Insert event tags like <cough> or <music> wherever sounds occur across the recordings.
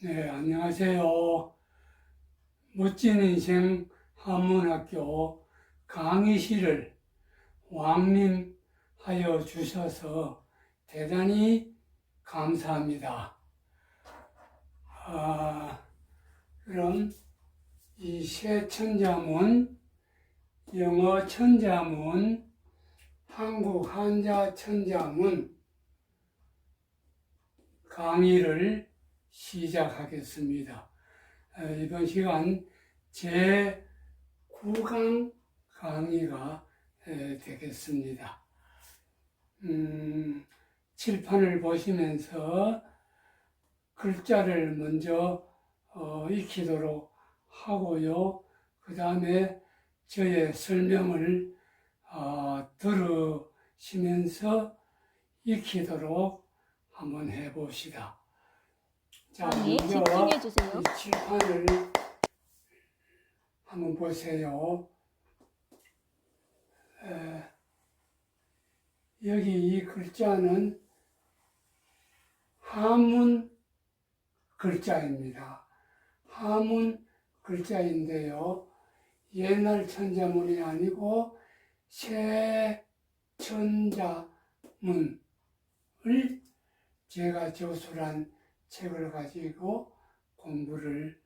네, 안녕하세요. 멋진 인생 한문학교 강의실을 왕림하여 주셔서 대단히 감사합니다. 아, 그럼 이 새 천자문, 영어 천자문, 한국 한자 천자문 강의를 시작하겠습니다. 어, 이번 시간 제 9강 강의가 에, 되겠습니다. 음, 칠판을 보시면서 글자를 먼저 어, 익히도록 하고요. 그 다음에 저의 설명을 어, 들으시면서 익히도록 한번 해봅시다. 먼저 집중해 주세요. 이 칠판을 한번 보세요. 에, 여기 이 글자는 한문 글자입니다. 한문 글자인데요. 옛날 천자문이 아니고 새 천자문을 제가 저술한 책을 가지고 공부를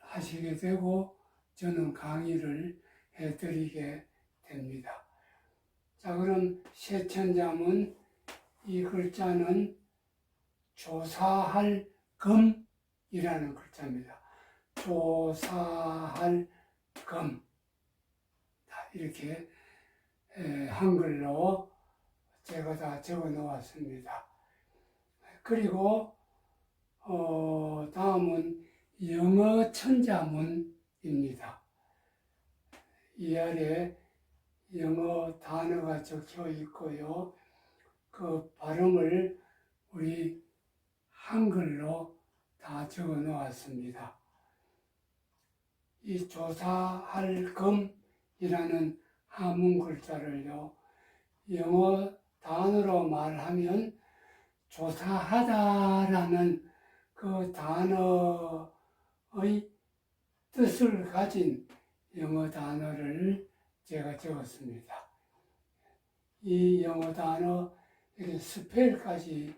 하시게 되고 저는 강의를 해드리게 됩니다. 자, 그럼 세천자문 이 글자는 조사할 금이라는 글자입니다. 조사할 금. 다 이렇게 에, 한글로 제가 다 적어 놓았습니다. 그리고 어, 다음은 영어 천자문입니다. 이 아래 영어 단어가 적혀 있고요. 그 발음을 우리 한글로 다 적어 놓았습니다. 이 조사할 금이라는 한문 글자를요, 영어 단어로 말하면 조사하다라는 그 단어의 뜻을 가진 영어 단어를 제가 적었습니다. 이 영어 단어, 스펠까지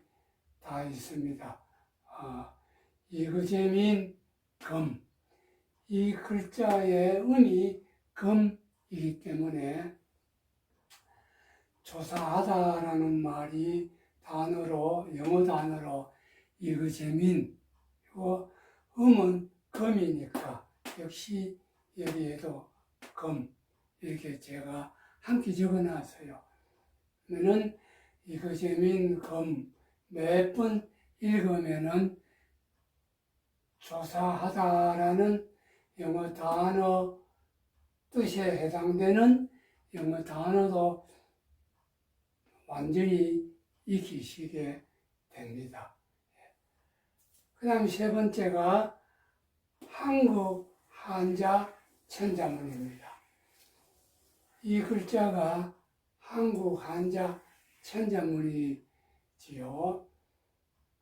다 있습니다. 아, 이그제민 금. 이 글자의 음이 금이기 때문에 조사하다라는 말이 단어로, 영어 단어로 이그제민, 그리고 음은 금이니까 역시 여기에도 금, 이렇게 제가 함께 적어 놨어요. 그러면은 이그제민 금 몇 번 읽으면은 조사하다라는 영어 단어 뜻에 해당되는 영어 단어도 완전히 익히시게 됩니다. 그 다음 세 번째가 한국 한자 천자문입니다. 이 글자가 한국 한자 천자문이지요.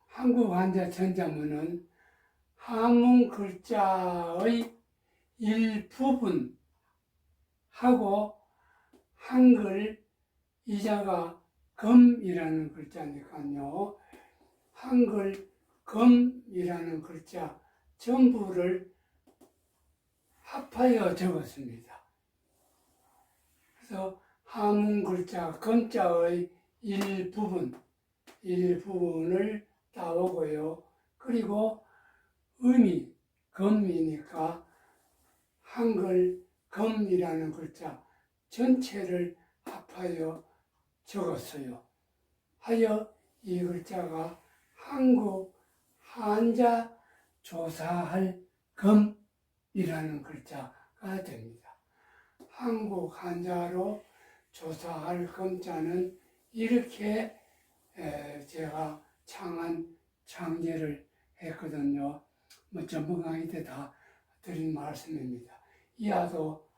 한국 한자 천자문은 한문 글자의 일부분 하고 한글 이자가 금이라는 글자니까요. 한글 금 이라는 글자 전부를 합하여 적었습니다. 그래서 한문 글자 금자의 일부분, 일부분을 따오고요. 그리고 음이 금이니까 한글 금이라는 글자 전체를 합하여 적었어요. 하여 이 글자가 한국 한자 조사할 금이라는 글자가 됩니다. 한국 한자로 조사할 금자는 이렇게 제가 창한 창제를 했거든요. 뭐 전부 강의 때 다 드린 말씀입니다. 이하도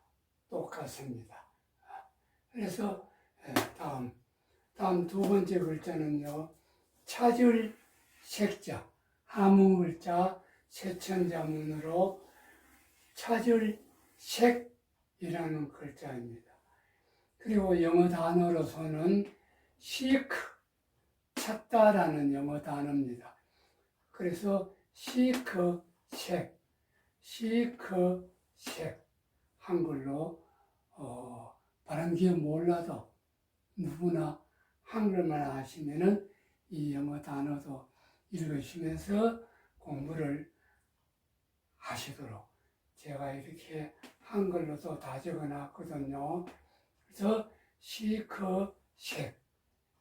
똑같습니다. 그래서 다음 다음 두 번째 글자는요. 찾을 색자, 글자 세천자문으로 찾을 색이라는 글자입니다. 그리고 영어 단어로서는 seek, 찾다라는 영어 단어입니다. 그래서 seek, 색, seek, 색 한글로 어, 발음기 몰라도 누구나 한글만 하시면은 이 영어 단어도 읽으시면서 공부를 하시도록 제가 이렇게 한글로도 다 적어놨거든요. 그래서 시크 색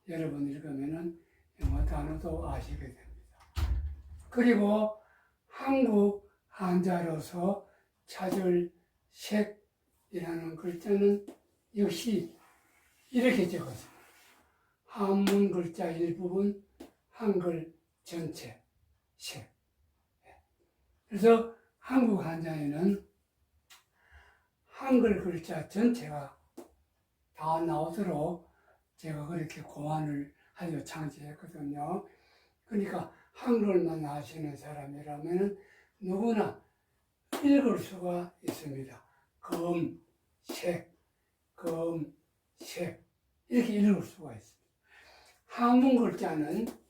여러분 읽으면은 영어 단어도 아시게 됩니다. 그리고 한국 한자로서 찾을 색이라는 글자는 역시 이렇게 적었습니다. 한문 글자 일부분, 한글 전체, 색. 그래서 한국 한자에는 한글 글자 전체가 다 나오도록 제가 그렇게 고안을 하려 창제했거든요. 그러니까 한글만 아시는 사람이라면 누구나 읽을 수가 있습니다. 검, 색, 검, 색 이렇게 읽을 수가 있습니다. 한문 글자는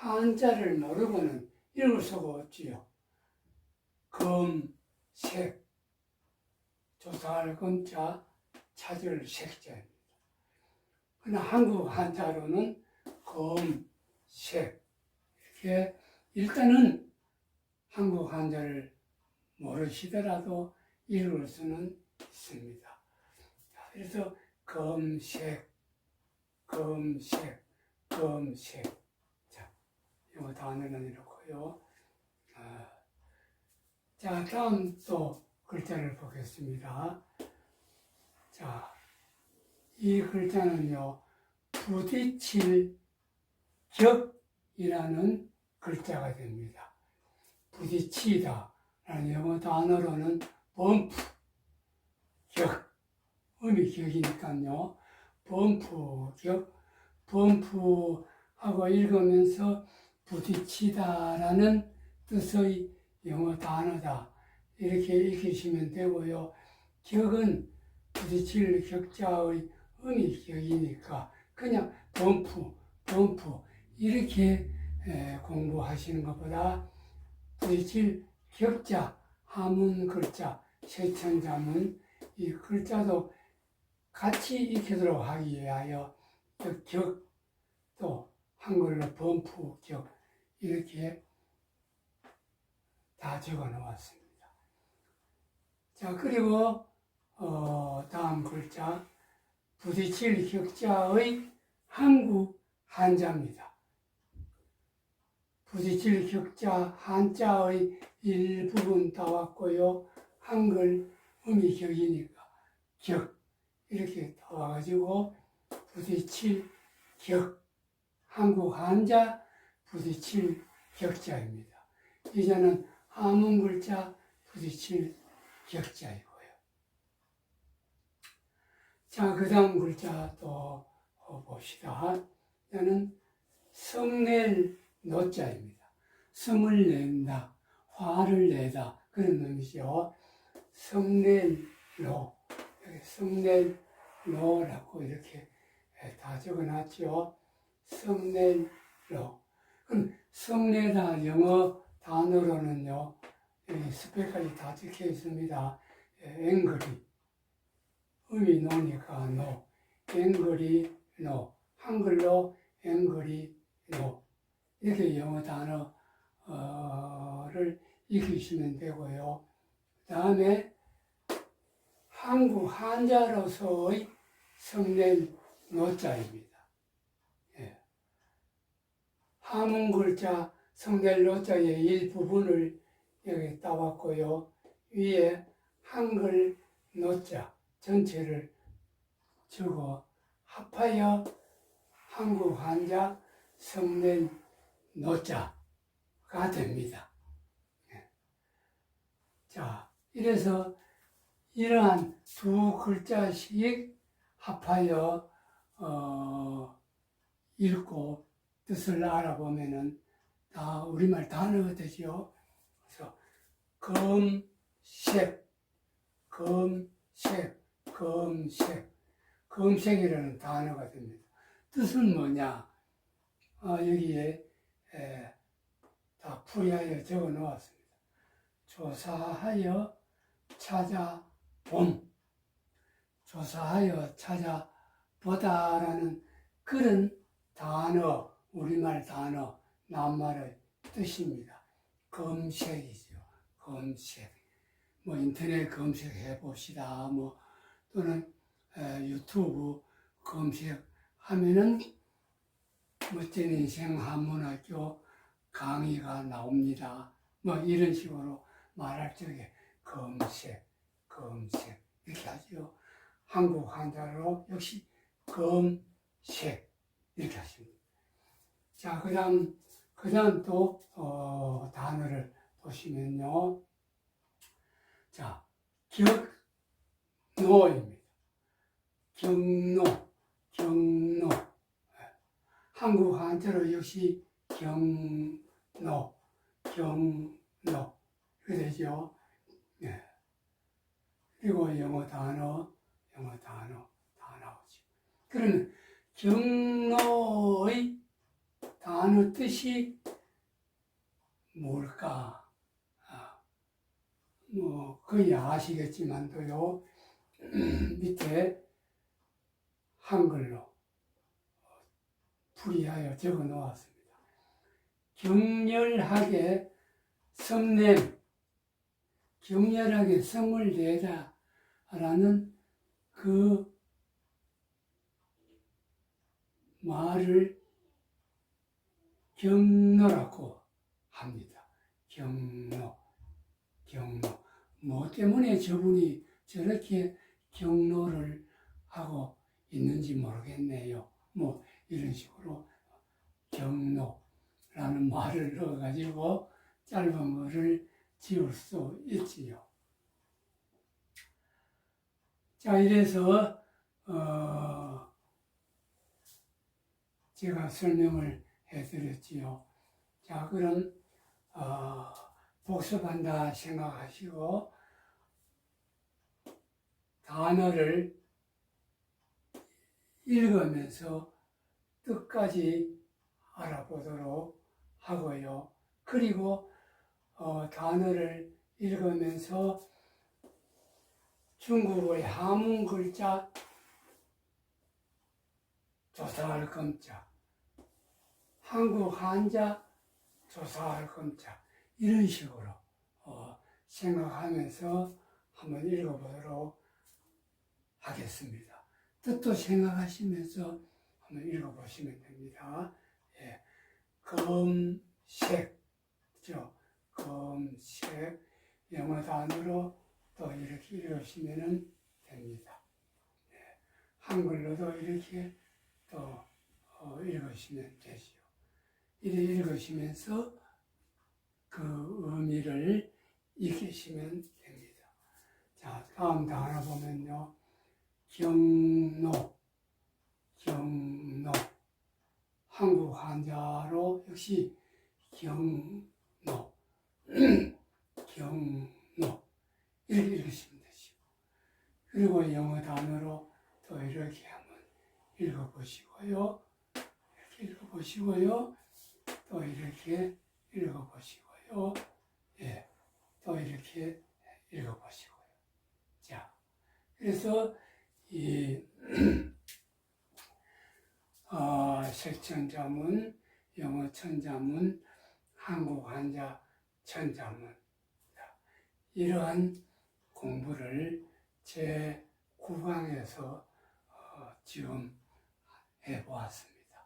한자를 모르고는 읽을 수가 없지요. 검, 색, 조사할 검자, 찾을 색자입니다. 그러나 한국 한자로는 검, 색 이렇게 일단은 한국 한자를 모르시더라도 읽을 수는 있습니다. 자, 그래서 검색, 검색, 검색. 자, 이거 단어는 이렇고요. 아, 자, 다음 또 글자를 보겠습니다. 자, 이 글자는요, 부딪힐 격이라는 글자가 됩니다. 부딪히다 라는 영어 단어로는 범프, 격, 음이 격이니까요. 범프, 격, 범프하고 읽으면서 부딪히다라는 뜻의 영어 단어다. 이렇게 읽으시면 되고요. 격은 부딪힐 격자의 음이 격이니까 그냥 범프, 범프 이렇게 에, 공부하시는 것보다 부딪힐 격자, 하문 글자, 세천자문 이 글자도 같이 익히도록 하기 위하여 그 격, 또 한글로 범프, 격 이렇게 다 적어 놓았습니다. 자, 그리고 어, 다음 글자 부딪힐 격자의 한국 한자입니다. 부딪힐 격자 한자의 일부분 따왔고요. 한글 음이 격이니까 격 이렇게 따와가지고 부딪힐 격 한국 한자 부딪힐 격자입니다. 이제는 한문 글자 부딪힐 격자이고요. 자, 그 다음 글자 또 봅시다. 이는 성낼 노자입니다. 성을 낸다, 화를 내다 그런 의미죠. 성낼로 성낼로라고 이렇게 다 적어놨죠. 성낼로. 성내다 영어 단어로는요. 스펙까지 다 적혀 있습니다. 앵글이 음이 노니까 노, 앵글이 노, 한글로 앵글이 노 이렇게 영어 단어를 익히시면 되고요. 그 다음에 한국 한자로서의 성낸 노자입니다. 예. 한문 글자 성낼 노자의 일부분을 여기 따왔고요. 위에 한글 노자 전체를 적어 합하여 한국 한자 성낸 노자가 됩니다. 예. 자, 이래서 이러한 두 글자씩 합하여 어, 읽고 뜻을 알아보면은 다 우리말 단어가 되지요. 그래서 검색, 검색, 검색, 검색이라는 단어가 됩니다. 뜻은 뭐냐? 아, 여기에 에, 다 풀이하여 적어 놓았습니다. 조사하여 찾아봄, 조사하여 찾아보다라는 그런 단어, 우리말 단어, 낱말의 뜻입니다. 검색이죠. 검색. 뭐 인터넷 검색해 봅시다. 뭐 또는 에, 유튜브 검색하면은 멋진 인생 한문학교 강의가 나옵니다. 뭐 이런 식으로 말할 적에 검색, 검색 이렇게 하죠. 한국 한자로 역시 검색 이렇게 하십니다. 자, 그 다음 그 다음 또 어, 단어를 보시면요. 자, 격노입니다. 경노, 경노. 한국 한자로 역시 경노, 경노 이렇게 되죠. 네. 그리고 영어 단어, 영어 단어 다 나오죠. 그러면 경노의 단어 뜻이 뭘까? 아, 뭐 거의 아시겠지만도요 <clears throat> 밑에 한글로 풀이하여 적어 놓았습니다. 격렬하게 성냄, 격렬하게 성을 내다라는 그 말을 경로라고 합니다. 경로, 경로. 뭐 때문에 저분이 저렇게 경로를 하고 있는지 모르겠네요. 뭐 이런 식으로 경로라는 말을 넣어가지고 짧은 거를 지울 수 있지요. 자, 이래서, 어, 제가 설명을 해드렸지요. 자, 그럼, 어, 복습한다 생각하시고, 단어를 읽으면서 뜻까지 알아보도록 하고요. 그리고 어, 단어를 읽으면서 중국의 한문 글자 조사할 검자, 한국 한자 조사할 검자 이런 식으로 어, 생각하면서 한번 읽어보도록 하겠습니다. 뜻도 생각하시면서 한번 읽어보시면 됩니다. 예. 검색, 그죠? 검색, 영어 단어로 또 이렇게 읽으시면 됩니다. 예. 한글로도 이렇게 또 어, 읽으시면 되지요. 이렇게 읽으시면서 그 의미를 익히시면 됩니다. 자, 다음 단어 보면요. 경로, 경로. 한국 한자로 역시 경로, <clears throat> 경로. 이렇게 읽으시면 되죠. 그리고 영어 단어로 또 이렇게 한번 읽어보시고요. 이렇게 읽어보시고요. 또 이렇게 읽어보시고요. 예. 또 이렇게 읽어보시고요. 자, 그래서 이 <clears throat> 어, 색천자문, 영어 천자문, 한국 한자 천자문 이러한 공부를 제 9강에서 어, 지금 해보았습니다.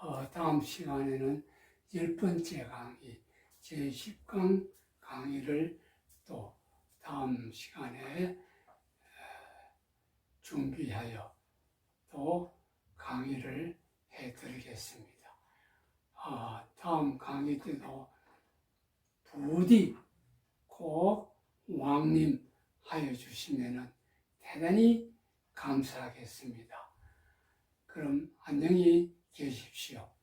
어, 다음 시간에는 열 번째 강의, 제 10강 강의를 또 다음 시간에 준비하여 또 강의를 해드리겠습니다. 아, 다음 강의 때도 부디 꼭 왕림하여 주시면 대단히 감사하겠습니다. 그럼 안녕히 계십시오.